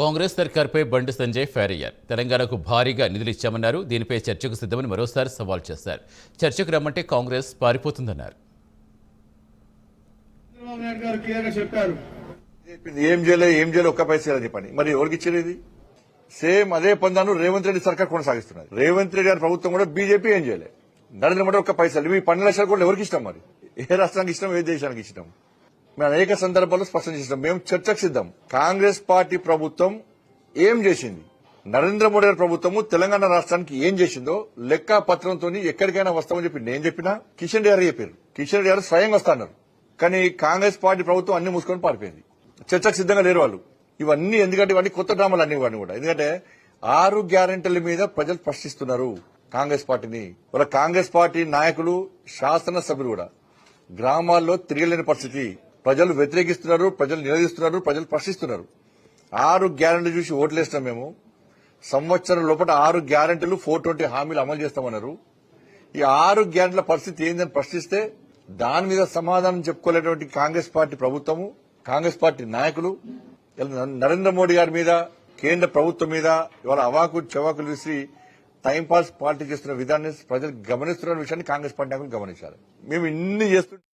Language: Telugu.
కాంగ్రెస్ సర్కార్పై బండి సంజయ్ ఫైర్ అయ్యారు. తెలంగాణకు భారీగా నిధులు ఇచ్చామన్నారు. దీనిపై చర్చకు సిద్ధమని మరోసారి సవాల్ చేశారు. చర్చకు రమ్మంటే కాంగ్రెస్ పారిపోతుందన్నారు. ఏం చేయలేదు ఏం చేయలేదు ఒక్క పైసా చెప్పండి. మరి ఎవరికి ఇచ్చేది సేమ్ అదే పొందాను రేవంత్ రెడ్డి సర్కార్ కొనసాగిస్తున్నారు. రేవంత్ రెడ్డి గారి ప్రభుత్వం కూడా బీజేపీ ఏం చేయలేదు నరేంద్ర మోడీ ఒక్క పైసలు మీ పన్నెండు లక్షల కోట్లు ఎవరికి ఇష్టం మరి? ఏ రాష్ట్రానికి ఇష్టం ఏ దేశానికి ఇష్టం? మేము అనేక సందర్భాల్లో స్పష్టం చేసినాం. మేము చర్చకు సిద్ధం. కాంగ్రెస్ పార్టీ ప్రభుత్వం ఏం చేసింది? నరేంద్ర మోడీ గారి ప్రభుత్వము తెలంగాణ రాష్ట్రానికి ఏం చేసిందో లెక్క పత్రంతో ఎక్కడికైనా వస్తామని చెప్పి నేను చెప్పినా కిషన్ రెడ్డి గారు చెప్పారు. కిషన్ రెడ్డి గారు స్వయంగా వస్తాన్నారు. కానీ కాంగ్రెస్ పార్టీ ప్రభుత్వం అన్ని మూసుకొని పారిపోయింది. చర్చకు సిద్ధంగా లేరు వాళ్ళు. ఇవన్నీ ఎందుకంటే ఇవన్నీ కొత్త డ్రామాలు అన్ని ఇవన్నీ కూడా. ఎందుకంటే ఆరు గ్యారెంటీల మీద ప్రజలు ప్రశ్నిస్తున్నారు కాంగ్రెస్ పార్టీని. వాళ్ళ కాంగ్రెస్ పార్టీ నాయకులు శాసన సభ్యులు కూడా. గ్రామాల్లో తిరగలేని పరిస్థితి. ప్రజలు వ్యతిరేకిస్తున్నారు ప్రజలు నిలదీస్తున్నారు ప్రజలు ప్రశ్నిస్తున్నారు. ఆరు గ్యారెంటీలు చూసి ఓట్లేస్తాం మేము. సంవత్సరం లోపల ఆరు గ్యారెంటీలు ఫోర్ ట్వంటీ హామీలు అమలు చేస్తామన్నారు. ఈ ఆరు గ్యారెంటీల పరిస్థితి ఏందని ప్రశ్నిస్తే దాని మీద సమాధానం చెప్పుకోలేటువంటి కాంగ్రెస్ పార్టీ ప్రభుత్వము కాంగ్రెస్ పార్టీ నాయకులు నరేంద్ర మోడీ గారి మీద కేంద్ర ప్రభుత్వం మీద ఇవాళ అవాకు చవాకులు విసిరి టైంపాస్ పార్టీ చేస్తున్న విధానాన్ని ప్రజలు గమనిస్తున్న విషయాన్ని కాంగ్రెస్ పార్టీ నాయకులు గమనించాలి. మేము ఇన్ని చేస్తుంటే